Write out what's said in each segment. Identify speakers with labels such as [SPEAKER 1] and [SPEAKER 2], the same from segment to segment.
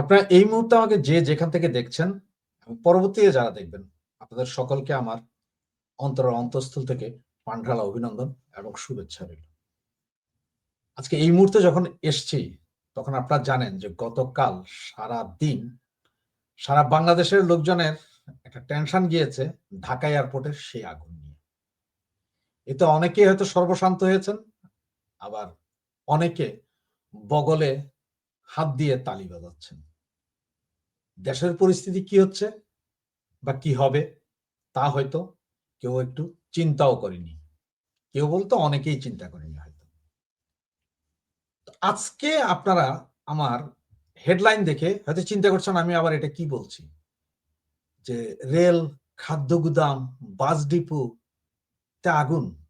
[SPEAKER 1] আপনারা এই মুহূর্তে আমাকে যে যেখান থেকে দেখছেন পরবর্তীতে যারা দেখবেন, আপনাদের সকলকে আমার অন্তরের অন্তঃস্থল থেকে পান্ডালা অভিনন্দন এবং শুভেচ্ছা রইল। আজকে এই মুহূর্তে যখন এসছি, তখন আপনারা জানেন যে গতকাল সারা দিন সারা বাংলাদেশের লোকজনের একটা টেনশন গিয়েছে ঢাকা এয়ারপোর্টের সেই আগুন নিয়ে। এতে অনেকেই হয়তো সর্বশান্ত হয়েছেন, আবার অনেকে বগলে হাত দিয়ে তালি বাজাচ্ছেন। দেশের পরিস্থিতি কি হচ্ছে বা কি হবে তা হয়তো কেউ একটু চিন্তাও করেনি। কেউ বলতো অনেকেই চিন্তা করেনি হয়তো। আজকে আপনারা আমার হেডলাইন দেখে হয়তো চিন্তা করছেন আমি আবার এটা কি বলছি? যে রেল, খাদ্য গুদাম, বাস ডিপো, তে আগুন।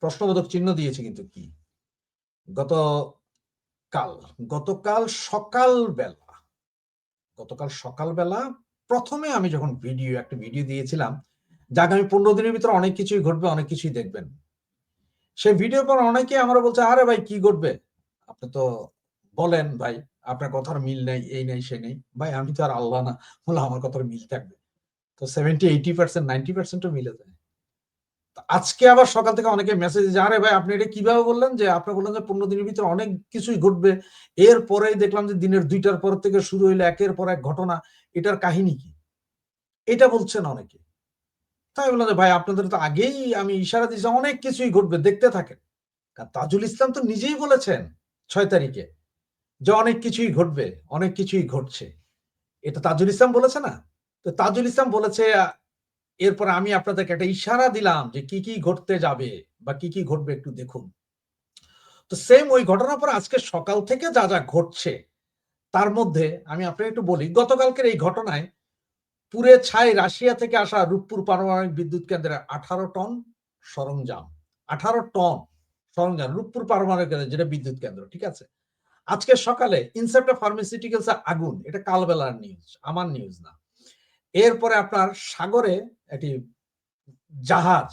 [SPEAKER 1] প্রশ্নবোধক চিহ্ন দিয়েছে কিন্তু কি? গত কাল গতকাল সকাল বেলা গতকাল সকালবেলা প্রথমে আমি যখন ভিডিও একটা ভিডিও দিয়েছিলাম, যে আগামী পনেরো দিনের ভিতরে অনেক কিছুই ঘটবে, অনেক কিছুই দেখবেন। সেই ভিডিওর পর অনেকে আমরা বলছে, আরে ভাই, কি ঘটবে? আপনি তো বলেন, ভাই, আপনার কথার মিল নেই, এই নেই, সে নেই। ভাই, আমি তো আর আল্লাহ না, বলে আমার কথার মিল থাকবে। তো সেভেন্টি এইটি পার্সেন্ট নাইনটি পার্সেন্টও মিলে যায়। আজকে আবার সকাল থেকে অনেকে মেসেজ যে আরে ভাই, আপনি এটা কীভাবে বললেন যে আপনি বললেন যে, পনেরো দিনের ভিতরে অনেক কিছুই ঘটবে। এর পরেই দেখলাম যে, দিনের দুইটার পর থেকে শুরু হইল, একের পর এক ঘটনা। এটার কাহিনী কি? এটা বলছেন অনেকে। তাই বললাম যে, ভাই, আপনাদের তো আগেই আমি ইশারা দিয়েছি, অনেক কিছুই ঘটবে, দেখতে থাকেন। কারণ তাজুল ইসলাম তো নিজেই বলেছেন ছয় তারিখে যে, অনেক কিছুই ঘটবে, অনেক কিছুই ঘটছে। এটা তাজুল ইসলাম বলেছে না? তো তাজুল ইসলাম বলেছে এরপর আমি আপনাদেরকে একটা ইশারা দিলাম যে কি কি ঘটতে যাবে বা কি কি ঘটবে একটু দেখুন। তো সেম ওই ঘটনার পর আজকে সকাল থেকে যা যা ঘটছে, তার মধ্যে আমি আপনাকে একটু বলি, গতকালকের এই ঘটনায় পুরে ছাই রাশিয়া থেকে আসা রূপপুর পারমাণবিক বিদ্যুৎ কেন্দ্রের আঠারো টন সরঞ্জাম, আঠারো টন সরঞ্জাম রূপপুর পারমাণবিক কেন্দ্র যেটা বিদ্যুৎ কেন্দ্র, ঠিক আছে? আজকে সকালে ইনসেপ্টা ফার্মাসিউটিক্যালস আগুন, এটা কালবেলার নিউজ আমার নিউজ না। এরপরে আপনার সাগরে একটি জাহাজ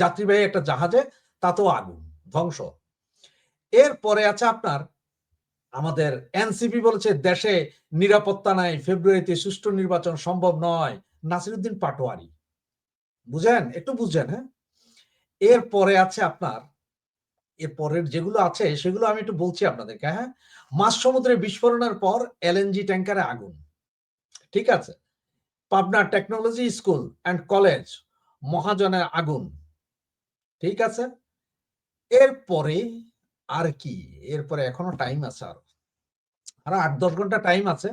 [SPEAKER 1] যাত্রীবাহী একটা জাহাজে তাতেও আগুন, ধ্বংস। এরপরে আছে আপনার, আমাদের এনসিপি বলেছে, দেশে নিরাপত্তা নাই, ফেব্রুয়ারিতে সুষ্ঠু নির্বাচন সম্ভব নয়, নাসিরুদ্দিন পাটোয়ারি। বুঝেন? একটু বুঝেন হ্যাঁ? এরপরে আছে আপনার, এরপরের যেগুলো আছে, সেগুলো আমি একটু বলছি আপনাদেরকে হ্যাঁ? মাছ সমুদ্রে বিস্ফোরণের পর এলএনজি ট্যাঙ্কারে আগুন। ঠিক আছে? Pabna technology school and college মহাজনের আগুন। ঠিক আছে? এরপরে আর কি? এরপরে এখনও টাইম আছে আরও। আরও আট, দশ ঘণ্টা টাইম আছে।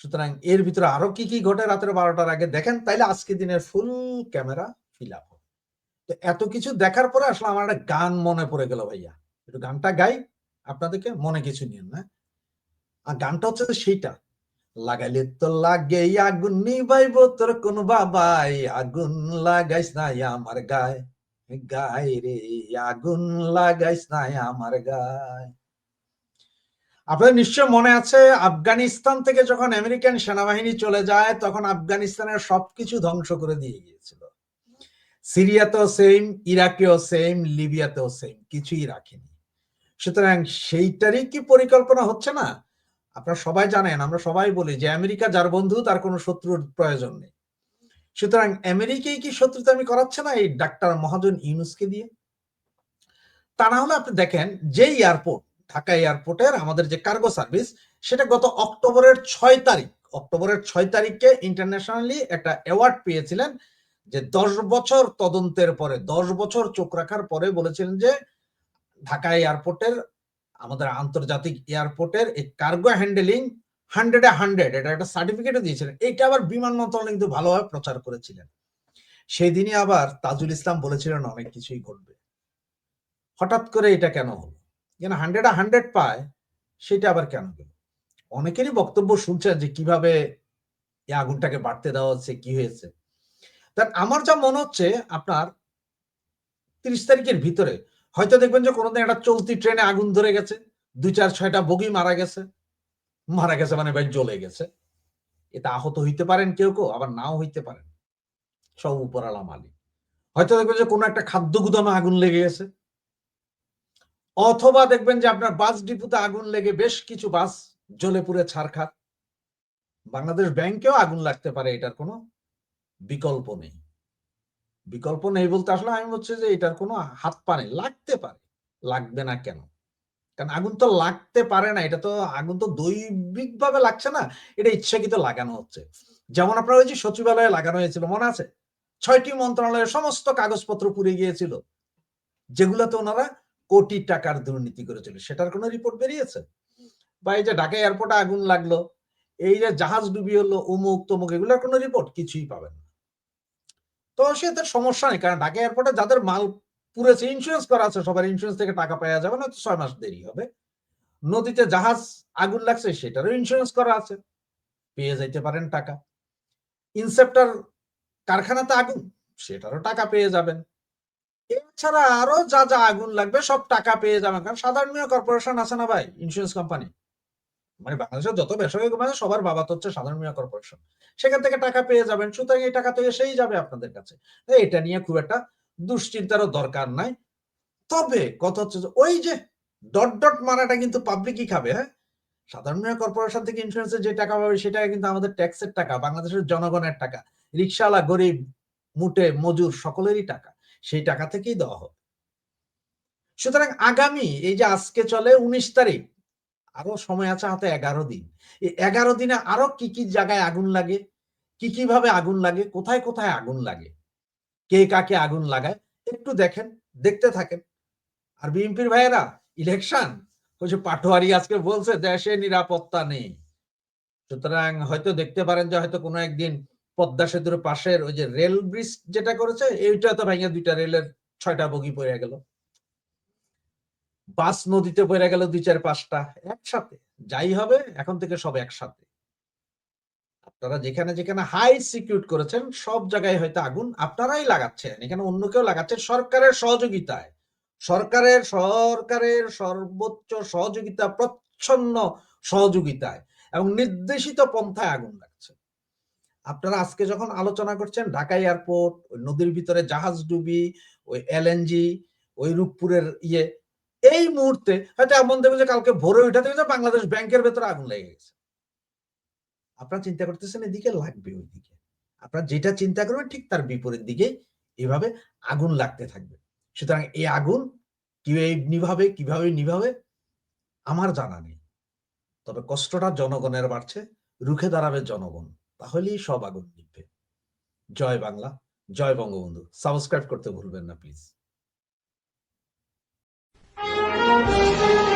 [SPEAKER 1] সুতরাং এর ভিতরে আরও কি কি ঘটে রাতের বারোটার আগে দেখেন, তাইলে আজকে দিনের ফুল ক্যামেরা ফিল আপ তো এত কিছু দেখার পরে আসলে আমার একটা গান মনে পড়ে গেল ভাইয়া। একটু গানটা গাই, আপনাদেরকে মনে কিছু নিন না আর গানটা হচ্ছে সেইটা। লাগাইলে তো লাগে আগুন নিবাইব তোর কোন বাবাই। আগুন লাগাইস না আমার গায়ে গায়ে রে, আগুন লাগাইস না আমার গায়ে। আপনাদের নিশ্চয় মনে আছে, আফগানিস্তান থেকে যখন আমেরিকান সেনাবাহিনী চলে যায়, তখন আফগানিস্তানের সবকিছু ধ্বংস করে দিয়ে গিয়েছিল। সিরিয়াতেও সেম ইরাকেও সেম লিবিয়াতেও সেম কিছুই রাখেনি। সুতরাং সেইটারই কি পরিকল্পনা হচ্ছে না? আপনারা সবাই জানেন, আমরা সবাই বলি যে আমেরিকা যার বন্ধু, তার কোনো শত্রুর প্রয়োজন নেই। সুতরাং আমেরিকাই কি শত্রুতা আমি করাচ্ছে না এই ডাক্তার মহাজন ইউনুসকে দিয়ে? তা না হলে আপনি দেখেন যে এয়ারপোর্ট, ঢাকা এয়ারপোর্টের আমাদের যে কার্গো সার্ভিস, সেটা গত অক্টোবরের ছয় তারিখ, অক্টোবরের ছয় তারিখে ইন্টারন্যাশনালি একটা অ্যাওয়ার্ড পেয়েছিলেন যে দশ বছর তদন্তের পরে, দশ বছর চোখ রাখার পরে বলেছিলেন যে ঢাকা এয়ারপোর্টের আমাদের আন্তর্জাতিক এয়ারপোর্টের এই কার্গো হ্যান্ডেলিং হান্ড্রেডে হান্ড্রেড এটা একটা সার্টিফিকেটও দিয়েছিলেন। এইটা আবার বিমান মন্ত্রণালয় কিন্তু ভালোভাবে প্রচার করেছিলেন। সেই দিনই আবার তাজুল ইসলাম বলেছিলেন, অনেক কিছুই ঘটবে। হঠাৎ করে এটা কেন হলো? যেন হান্ড্রেডে হান্ড্রেড পায়, সেটা আবার কেন গেল? অনেকেরই বক্তব্য শুনছেন যে কীভাবে এই আগুনটাকে বাড়তে দেওয়া হচ্ছে, কি হয়েছে? তার আমার যা মনে হচ্ছে, আপনার তিরিশ তারিখের ভিতরে হয়তো দেখবেন যে কোনোদিন একটা চলতি ট্রেনে আগুন ধরে গেছে, দুই চার ছয়টা বগি মারা গেছে মারা গেছে মানে ভাই জ্বলে গেছে। এটা আহত হইতে পারেন কেউ কেউ, আবার নাও হইতে পারেন। সব উপরালা মালিক। হয়তো দেখবেন যে কোনো একটা খাদ্য গুদামে আগুন লেগে গেছে। অথবা দেখবেন যে আপনার বাস ডিপুতে আগুন লেগে বেশ কিছু বাস জ্বলে পুড়ে ছারখার। বাংলাদেশ ব্যাংকেও আগুন লাগতে পারে, এটার কোনো বিকল্প নেই। বিকল্প নেই বলতে আসলে আমি বলছি যে এটার কোনো হাত পা নেই। লাগতে পারে। লাগবে না কেন? কারণ আগুন তো লাগতে পারে না। এটা তো আগুন তো দৈবিক ভাবে লাগছে না। এটা ইচ্ছাকৃত লাগানো হচ্ছে। যেমন আপনার ওই যে সচিবালয়ে লাগানো হয়েছিল, মনে আছে? ছয়টি মন্ত্রণালয়ের সমস্ত কাগজপত্র পুড়ে গিয়েছিল। যেগুলোতে ওনারা কোটি টাকার দুর্নীতি করেছিল। সেটার কোনো রিপোর্ট বেরিয়েছে? বা এই যে ঢাকা এয়ারপোর্টে আগুন লাগল, এই যে জাহাজ ডুবি হলো অমুক তমুক এগুলোর কোনো রিপোর্ট? কিছুই পাবেন না। তো সেটা সমস্যা নেই, কারণ ঢাকা এয়ারপোর্টে যাদের মাল পুরেছে ইন্স্যুরেন্স করা আছে, সবার ইন্স্যুরেন্স থেকে টাকা পাওয়া যাবে না ছয় মাস দেরি হবে। নদীতে জাহাজ আগুন লাগছে, সেটারও ইন্স্যুরেন্স করা আছে, পেয়ে যাইতে পারেন টাকা। ইনসেপ্টার কারখানাতে আগুন, সেটারও টাকা পেয়ে যাবেন। এছাড়া আরও যা যা আগুন লাগবে, সব টাকা পেয়ে যাবেন, কারণ সাধারণ কর্পোরেশন আছে না ভাই ইন্স্যুরেন্স কোম্পানি মানে বাংলাদেশের যত বেসরকারি কোম্পানি সবার বাবা তো হচ্ছে সাধারণ মিয়া কর্পোরেশন। সেখান থেকে টাকা পেয়ে যাবেন, সুতরাং এই টাকা তো এসেই যাবে আপনাদের কাছে। এটা নিয়ে খুব একটা দুশ্চিন্তারও দরকার নাই। তবে কথা হচ্ছে যে ওই যে ডট ডট মারাটা কিন্তু পাবলিকই খাবে হ্যাঁ? সাধারণ মিয়া কর্পোরেশন থেকে ইন্স্যুরেন্সের যে টাকা পাবে, সেটা কিন্তু আমাদের ট্যাক্সের টাকা, বাংলাদেশের জনগণের টাকা। রিক্সাওয়ালা গরিব, মুটে, মজুর, সকলেরই টাকা। সেই টাকা থেকেই দেওয়া হবে। সুতরাং আগামী এই যে আজকে চলে উনিশ তারিখ আরও সময় আছে হাতে এগারো দিন। এই এগারো দিনে আরও কি কি জায়গায় আগুন লাগে? কি কি ভাবে আগুন লাগে? কোথায় কোথায় আগুন লাগে? কে কাকে আগুন লাগায়? একটু দেখেন, দেখতে থাকেন। আর বিএনপির ভাইয়েরা, ইলেকশন? যে পাটোয়ারি আজকে বলছে, দেশে নিরাপত্তা নেই। সুতরাং হয়তো দেখতে পারেন যে হয়তো কোনো একদিন পদ্মা সেতুর পাশের ওই যে রেল ব্রিজ যেটা করেছে, এইটা তো ভাইয়া দুইটা রেলের ছয়টা বগি পড়ে গেল। বাস নদীতে পড়ে গেল দুই চার পাঁচটা একসাথে। যাই হবে, এখন থেকে সব একসাথে। আপনারা যেখানে যেখানে হাই সিকিউর করেছেন, সব জায়গায় হয়তো আগুন আপনারাই লাগাচ্ছেন। এখানে অন্য কেউ লাগাচ্ছেন সরকারের সহযোগিতায়। সরকারের সরকারের সর্বোচ্চ সহযোগিতা, প্রচ্ছন্ন সহযোগিতায় এবং নির্দেশিত পন্থায় আগুন লাগছে। আপনারা আজকে যখন আলোচনা করছেন, ঢাকা এয়ারপোর্ট, ওই নদীর ভিতরে জাহাজ ডুবি, ওই এলএনজি, ওই রূপপুরের ইয়ে এই মুহূর্তে হয়তো এমন দেবে যে কালকে ভোরে উঠে দেবে যে বাংলাদেশ ব্যাংকের ভেতরে আগুন লেগে গেছে। আপনারা চিন্তা করতেছেন এদিকে লাগবে ওইদিকে। আপনারা যেটা চিন্তা করবেন ঠিক তার বিপরীত দিকে এভাবে আগুন লাগতে থাকবে। সুতরাং এই আগুন নিভাবে, কীভাবে নিভাবে, আমার জানা নেই। তবে কষ্টটা জনগণের বাড়ছে, রুখে দাঁড়াবে জনগণ। তাহলেই সব আগুন নিভবে। জয় বাংলা, জয় বঙ্গবন্ধু। সাবস্ক্রাইব করতে ভুলবেন না, প্লিজ। Thank you.